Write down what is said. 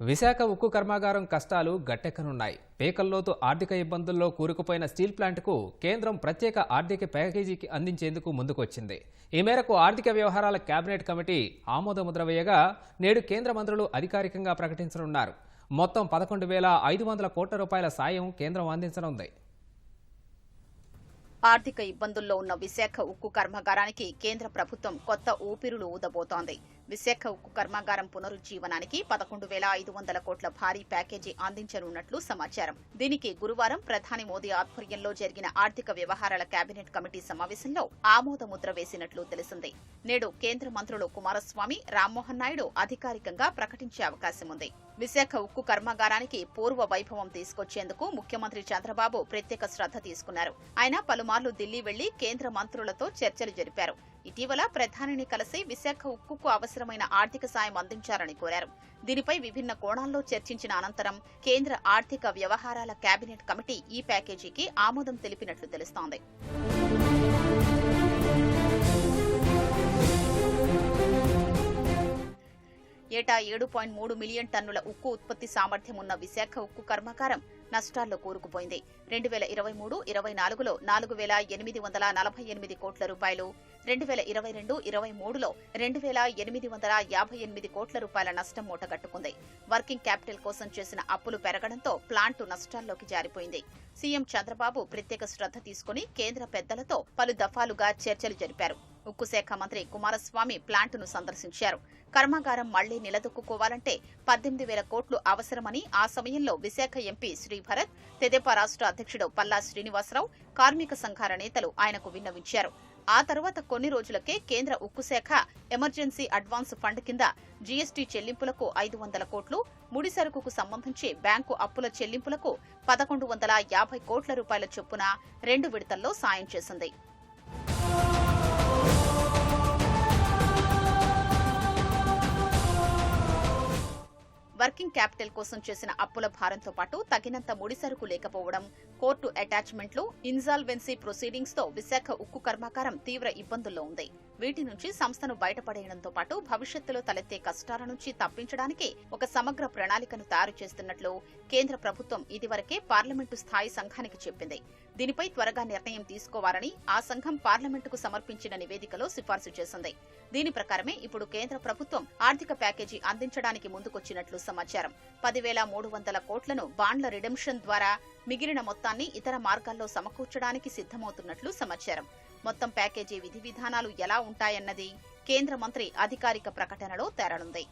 విశాఖ ఉక్కు కర్మాగారం కష్టాలు గట్టెక్కనున్నాయి. పేకల్లోతు ఆర్థిక ఇబ్బందుల్లో కూరుకుపోయిన స్టీల్ ప్లాంట్కు కేంద్రం ప్రత్యేక ఆర్థిక ప్యాకేజీకి అందించేందుకు ముందుకొచ్చింది. ఈ మేరకు ఆర్థిక వ్యవహారాల కేబినెట్ కమిటీ ఆమోదముద్ర వేయగా నేడు కేంద్ర మంత్రులు అధికారికంగా ప్రకటించనున్నారు. మొత్తం పదకొండు వేల ఐదు వందల కోట్ల రూపాయల సాయం కేంద్రం అందించనుంది. ఆర్థిక ఇబ్బందుల్లో ఉన్న విశాఖ ఉక్కు కర్మాగారానికి కేంద్ర ప్రభుత్వం కొత్త ఊపిరులు ఊదబోతోంది. విశాఖ ఉక్కు కర్మాగారం పునరుజ్జీవనానికి పదకొండు వేల ఐదు వందల కోట్ల భారీ ప్యాకేజీ అందించనున్నట్లు సమాచారం. దీనికి గురువారం ప్రధాని మోదీ ఆధ్వర్యంలో జరిగిన ఆర్థిక వ్యవహారాల కేబినెట్ కమిటీ సమావేశంలో ఆమోదముద్ర వేసినట్లు తెలిసింది. నేడు కేంద్ర మంత్రులు కుమారస్వామి రామ్మోహన్ నాయుడు అధికారికంగా ప్రకటించే అవకాశం ఉంది. విశాఖ ఉక్కు కర్మాగారానికి పూర్వ వైభవం తీసుకొచ్చేందుకు ముఖ్యమంత్రి చంద్రబాబు ప్రత్యేక శ్రద్ధ తీసుకున్నారు. ఆయన పలుమార్లు ఢిల్లీ వెళ్ళి కేంద్ర మంత్రులతో చర్చలు జరిపారు. ఇటీవల ప్రధానిని కలిసి విశాఖ ఉక్కుకు అవసరమైన ఆర్థిక సాయం అందించాలని కోరారు. దీనిపై విభిన్న కోణాల్లో చర్చించిన అనంతరం కేంద్ర ఆర్థిక వ్యవహారాల కేబినెట్ కమిటీ ఈ ప్యాకేజీకి ఆమోదం తెలిపినట్లు తెలుస్తోంది. ఏటా ఏడు పాయింట్ మూడు మిలియన్ టన్నుల ఉక్కు ఉత్పత్తి సామర్థ్యం ఉన్న విశాఖ ఉక్కు కర్మాగారం నష్టాల్లో కూరుకుపోయింది. రెండు వేల ఇరవై మూడు ఇరవై నాలుగులో నాలుగు వేల ఎనిమిది వందల నలభై ఎనిమిది కోట్ల రూపాయలు రెండు వేల ఇరవై రెండు ఇరవై మూడులో రెండు వేల ఎనిమిది వందల యాభై ఎనిమిది కోట్ల రూపాయల నష్టం మూటగట్టుకుంది. వర్కింగ్ క్యాపిటల్ కోసం చేసిన అప్పులు పెరగడంతో ప్లాంట్ నష్టాల్లోకి జారిపోయింది. సీఎం చంద్రబాబు ప్రత్యేక శ్రద్ధ తీసుకుని కేంద్ర పెద్దలతో పలు దఫాలుగా చర్చలు జరిపారు. ఉక్కు శాఖ మంత్రి కుమారస్వామి ప్లాంటును సందర్శించారు. కర్మాగారం మళ్ళీ నిలదొక్కుకోవాలంటే పద్దెనిమిది వేల కోట్లు అవసరమని ఆ సమయంలో విశాఖ ఎంపీ శ్రీభరత్ తెదేపా రాష్ట్ర అధ్యక్షుడు పల్లా శ్రీనివాసరావు కార్మిక సంఘాల నేతలు ఆయనకు విన్నవించారు. ఆ తర్వాత కొన్ని రోజులకే కేంద్ర ఉక్కు శాఖ ఎమర్జెన్సీ అడ్వాన్స్ ఫండ్ కింద జీఎస్టీ చెల్లింపులకు ఐదు వందల కోట్లు ముడి సరుకుకు సంబంధించి బ్యాంకు అప్పుల చెల్లింపులకు పదకొండు వందల యాభై కోట్ల రూపాయల చొప్పున రెండు విడతల్లో సాయం చేసింది. వర్కింగ్ క్యాపిటల్ కోసం చేసిన అప్పుల భారంతో పాటు తగినంత ముడిసరుకు లేకపోవడం కోర్టు అటాచ్మెంట్లు ఇన్సాల్వెన్సీ ప్రొసీడింగ్స్తో విశాఖ ఉక్కు కర్మాగారం తీవ్ర ఇబ్బందుల్లో ఉంది. వీటి నుంచి సంస్థను బయటపడేయడంతో పాటు భవిష్యత్తులో తలెత్తే కష్టాల నుంచి తప్పించడానికి ఒక సమగ్ర ప్రణాళికను తయారు చేస్తున్నట్లు కేంద్ర ప్రభుత్వం ఇదివరకే పార్లమెంటు స్థాయి సంఘానికి చెప్పింది. దీనిపై త్వరగా నిర్ణయం తీసుకోవాలని ఆ సంఘం పార్లమెంటుకు సమర్పించిన నివేదికలో సిఫార్సు చేసింది. దీని ప్రకారమే ఇప్పుడు కేంద్ర ప్రభుత్వం ఆర్థిక ప్యాకేజీ అందించడానికి ముందుకొచ్చినట్లు సమాచారం. పదివేల మూడు వందల కోట్లను బాండ్ల రిడెంప్షన్ ద్వారా మిగిలిన మొత్తాన్ని ఇతర మార్గాల్లో సమకూర్చడానికి సిద్ధమవుతున్నట్లు సమాచారం. మొత్తం ప్యాకేజీ విధి విధానాలు ఎలా ఉంటాయన్నది కేంద్ర మంత్రి అధికారిక ప్రకటనలో తేరనుంది.